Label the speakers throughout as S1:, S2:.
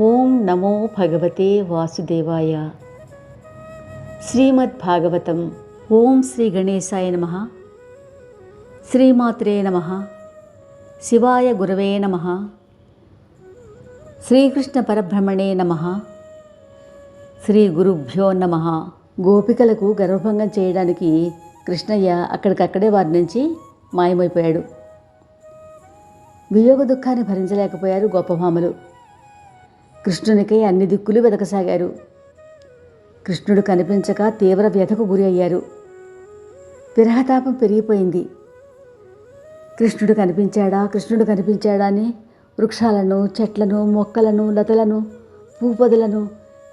S1: ఓం నమో భగవతే వాసుదేవాయ. శ్రీమద్ భాగవతం ఓం శ్రీ గణేశాయ నమ. శ్రీమాత్రే నమ. శివాయ గురవే నమ. శ్రీకృష్ణ పరబ్రహ్మణే నమ. శ్రీ గురుభ్యో నమ. గోపికలకు గర్వభంగం చేయడానికి కృష్ణయ్య అక్కడికక్కడే వారి నుంచి మాయమైపోయాడు. వియోగ దుఃఖాన్ని భరించలేకపోయారు గోపభామలు కృష్ణునికై అన్ని దిక్కులు వెతకసాగారు కృష్ణుడు కనిపించక తీవ్ర వ్యధకు గురి అయ్యారు. విరహతాపం పెరిగిపోయింది. కృష్ణుడు కనిపించాడా? కృష్ణుడు కనిపించాడా అని వృక్షాలను చెట్లను మొక్కలను లతలను పూపదులను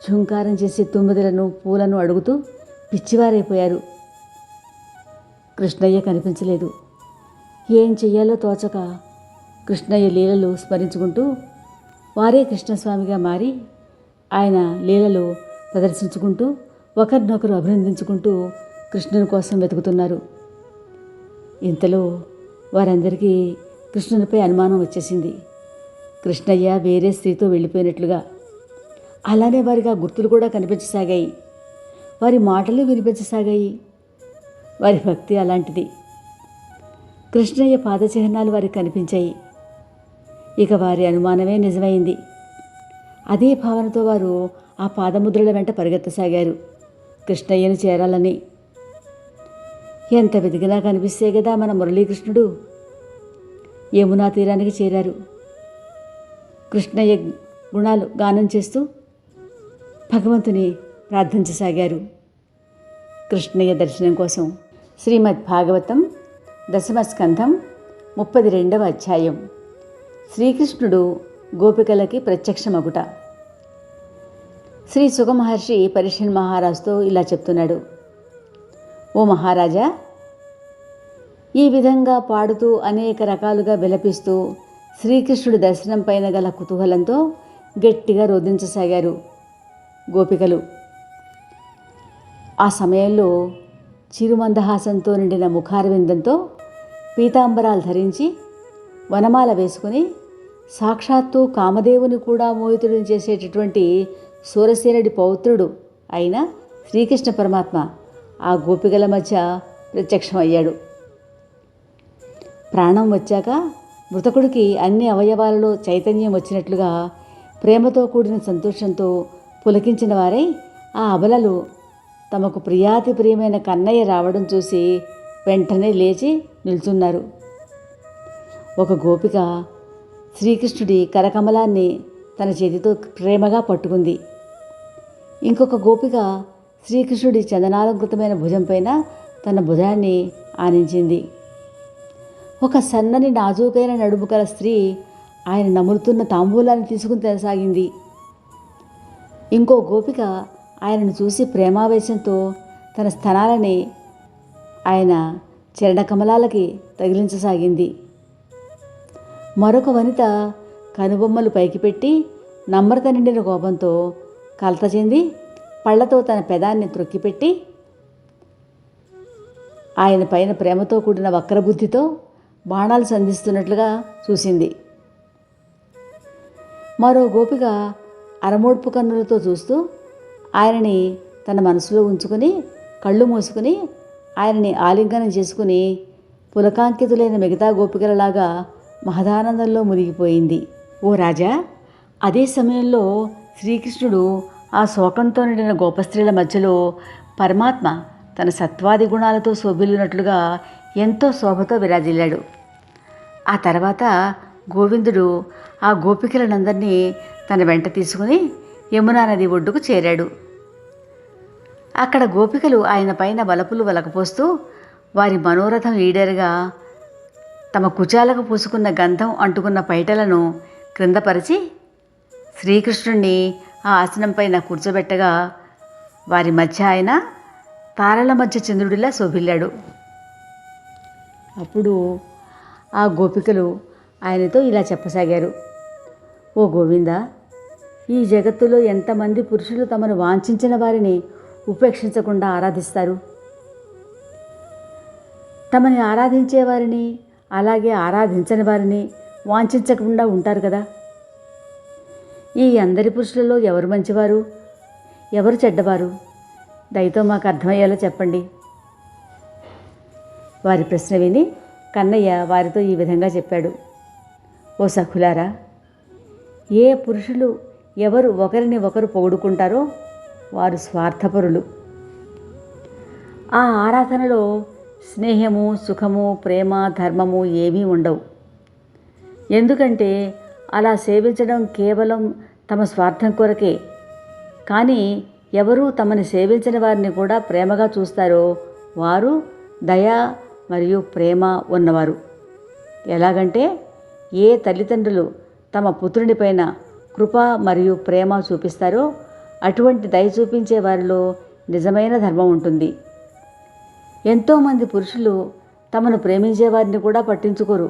S1: ఝుంకారం చేసే తుమ్మిదలను పూలను అడుగుతూ పిచ్చివారైపోయారు. కృష్ణయ్య కనిపించలేదు. ఏం చెయ్యాలో తోచక కృష్ణయ్య లీలలు స్మరించుకుంటూ వారే కృష్ణస్వామిగా మారి ఆయన లీలలు ప్రదర్శించుకుంటూ ఒకరినొకరు అభినందించుకుంటూ కృష్ణుని కోసం వెతుకుతున్నారు. ఇంతలో వారందరికీ కృష్ణునిపై అనుమానం వచ్చేసింది. కృష్ణయ్య వేరే స్త్రీతో వెళ్ళిపోయినట్లుగా. అలానే వారికి గుర్తులు కూడా కనిపించసాగాయి. వారి మాటలు వినిపించసాగాయి. వారి భక్తి అలాంటిది. కృష్ణయ్య పాదచిహ్నాలు వారికి కనిపించాయి. ఇక వారి అనుమానమే నిజమైంది. అదే భావనతో వారు ఆ పాదముద్రల వెంట పరిగెత్తసాగారు. కృష్ణయ్యను చేరాలని. ఎంత వెతికినా కనిపిస్తే కదా మన మురళీకృష్ణుడు యమునా తీరానికి చేరారు. కృష్ణయ్య గుణాలు గానం చేస్తూ భగవంతుని ప్రార్థించసాగారు. కృష్ణయ్య దర్శనం కోసం శ్రీమద్ భాగవతం దశమ స్కంధం ముప్పది రెండవ అధ్యాయం. శ్రీకృష్ణుడు గోపికలకి ప్రత్యక్షమగుట. శ్రీ సుఖమహర్షి పరిషన్ మహారాజుతో ఇలా చెప్తున్నాడు. ఓ మహారాజా ఈ విధంగా పాడుతూ అనేక రకాలుగా విలపిస్తూ శ్రీకృష్ణుడి దర్శనం పైన గల కుతూహలంతో గట్టిగా రోధించసాగారు గోపికలు. ఆ సమయంలో చిరుమందహాసంతో నిండిన ముఖారవిందంతో పీతాంబరాలు ధరించి వనమాల వేసుకుని సాక్షాత్తు కామదేవుని కూడా మోహితుడిని చేసేటటువంటి సూరసేనుడి పౌత్రుడు అయిన శ్రీకృష్ణ పరమాత్మ ఆ గోపికల మధ్య ప్రత్యక్షమయ్యాడు. ప్రాణం వచ్చాక మృతకుడికి అన్ని అవయవాలలో చైతన్యం వచ్చినట్లుగా ప్రేమతో కూడిన సంతోషంతో పులకించిన వారై ఆ అబలలు తమకు ప్రియాతి ప్రియమైన కన్నయ్య రావడం చూసి వెంటనే లేచి నిల్చున్నారు. ఒక గోపిక శ్రీకృష్ణుడి కరకమలాన్ని తన చేతితో ప్రేమగా పట్టుకుంది. ఇంకొక గోపిక శ్రీకృష్ణుడి చందనాలంకృతమైన భుజంపైన తన భుజాన్ని ఆనించింది. ఒక సన్నని నాజూకైన నడుము గల స్త్రీ ఆయన నములుతున్న తాంబూలాన్ని తీసుకుని తినసాగింది ఇంకో గోపిక ఆయనను చూసి ప్రేమావేశంతో తన స్థనాలని ఆయన చరణకమలాలకి తగిలించసాగింది. మరొక వనిత కనుబొమ్మలు పైకి పెట్టి నమ్రత నిండిన కోపంతో కలత చెంది పళ్ళతో తన పెదాన్ని త్రొక్కిపెట్టి ఆయన పైన ప్రేమతో కూడిన వక్రబుద్ధితో బాణాలు సంధిస్తున్నట్లుగా చూసింది. మరో గోపిక అరమోడ్పు కన్నులతో చూస్తూ ఆయనని తన మనసులో ఉంచుకుని కళ్ళు మూసుకుని ఆయనని ఆలింగనం చేసుకుని పులకాంకితులైన మిగతా గోపికలలాగా మహదానందంలో మునిగిపోయింది. ఓ రాజా అదే సమయంలో శ్రీకృష్ణుడు ఆ శోకంతో నిండిన గోపస్త్రీల మధ్యలో పరమాత్మ తన సత్వాది గుణాలతో శోభిల్లినట్లుగా ఎంతో శోభతో విరాజిల్లాడు. ఆ తర్వాత గోవిందుడు ఆ గోపికలనందరినీ తన వెంట తీసుకుని యమునా నది ఒడ్డుకు చేరాడు. అక్కడ గోపికలు ఆయన పైన వలపులు వలకపోస్తూ వారి మనోరథం ఈడేరగా తమ కుచాలకు పూసుకున్న గంధం అంటుకున్న పైటలను క్రిందపరిచి శ్రీకృష్ణుణ్ణి ఆ ఆసనం పైన కూర్చోబెట్టగా వారి మధ్య ఆయన తారల మధ్య చంద్రుడిలా శోభిల్లాడు. అప్పుడు ఆ గోపికలు ఆయనతో ఇలా చెప్పసాగారు. ఓ గోవింద ఈ జగత్తులో ఎంతమంది పురుషులు తమను వాంఛించిన వారిని ఉపేక్షించకుండా ఆరాధిస్తారు? తమని ఆరాధించే వారిని అలాగే ఆరాధించని వారిని వాంఛించకుండా ఉంటారు కదా. ఈ అందరి పురుషులలో ఎవరు మంచివారు? ఎవరు చెడ్డవారు? దయతో మాకు అర్థమయ్యేలా చెప్పండి. వారి ప్రశ్న విని కన్నయ్య వారితో ఈ విధంగా చెప్పాడు. ఓ సఖులారా ఏ పురుషులు ఎవరు ఒకరిని ఒకరు పొగుడుకుంటారో వారు స్వార్థపరులు. ఆ ఆరాధనలో స్నేహము సుఖము ప్రేమ ధర్మము ఏమీ ఉండవు. ఎందుకంటే అలా సేవించడం కేవలం తమ స్వార్థం కొరకే. కానీ ఎవరు తమని సేవించిన వారిని కూడా ప్రేమగా చూస్తారో వారు దయ మరియు ప్రేమ ఉన్నవారు. ఎలాగంటే ఏ తల్లిదండ్రులు తమ పుత్రునిపైన కృప మరియు ప్రేమ చూపిస్తారో అటువంటి దయ చూపించే వారిలో నిజమైన ధర్మం ఉంటుంది. ఎంతోమంది పురుషులు తమను ప్రేమించే వారిని కూడా పట్టించుకోరు.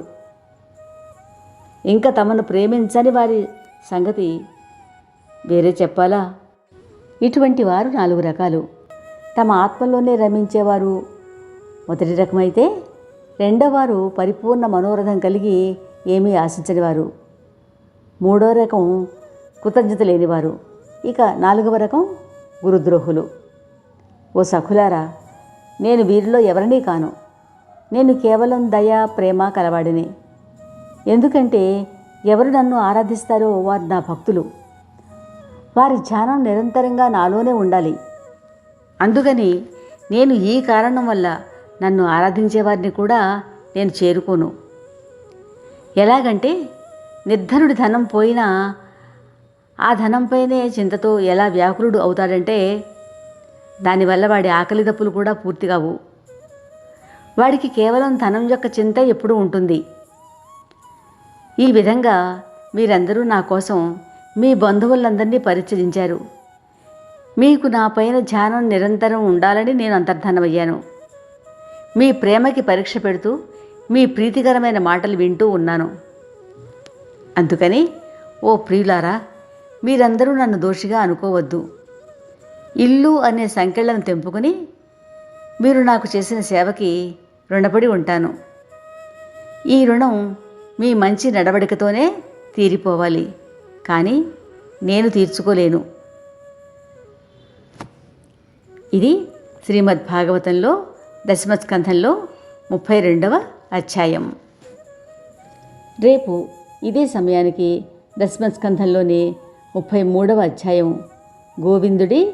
S1: ఇంకా తమను ప్రేమించని వారి సంగతి వేరే చెప్పాలా? ఇటువంటి వారు నాలుగు రకాలు. తమ ఆత్మలోనే రమించేవారు మొదటి రకమైతే రెండవవారు పరిపూర్ణ మనోరథం కలిగి ఏమీ ఆశించని వారు. మూడో రకం కృతజ్ఞత లేనివారు. ఇక నాలుగవ రకం గురుద్రోహులు. ఓ సఖులారా నేను వీరిలో ఎవరినీ కాను. నేను కేవలం దయ ప్రేమ కలవాడిని. ఎందుకంటే ఎవరు నన్ను ఆరాధిస్తారో వారు నా భక్తులు. వారి ధ్యానం నిరంతరంగా నాలోనే ఉండాలి. అందుకని నేను ఈ కారణం వల్ల నన్ను ఆరాధించే వారిని కూడా నేను చేరుకోను. ఎలాగంటే నిర్ధనుడి ధనం పోయినా ఆ ధనంపైనే చింతతో ఎలా వ్యాకులుడు అవుతాడంటే దానివల్ల వాడి ఆకలి దప్పులు కూడా పూర్తిగావు. వాడికి కేవలం ధనం యొక్క చింత ఎప్పుడూ ఉంటుంది. ఈ విధంగా మీరందరూ నా కోసం మీ బంధువులందరినీ పరిచయించారు. మీకు నా పైన ధ్యానం నిరంతరం ఉండాలని నేను అంతర్ధానమయ్యాను. మీ ప్రేమకి పరీక్ష పెడుతూ మీ ప్రీతికరమైన మాటలు వింటూ ఉన్నాను. అందుకని ఓ ప్రియులారా మీరందరూ నన్ను దోషిగా అనుకోవద్దు. ఇల్లు అనే సంకెళ్ళను తెంపుకుని మీరు నాకు చేసిన సేవకి రుణపడి ఉంటాను. ఈ రుణం మీ మంచి నడవడికతోనే తీరిపోవాలి. కానీ నేను తీర్చుకోలేను. ఇది శ్రీమద్ భాగవతంలో దశమస్కంధంలో ముప్పై రెండవ అధ్యాయం. రేపు ఇదే సమయానికి దశమస్కంధంలోని ముప్పై మూడవ అధ్యాయం. గోవిందుడి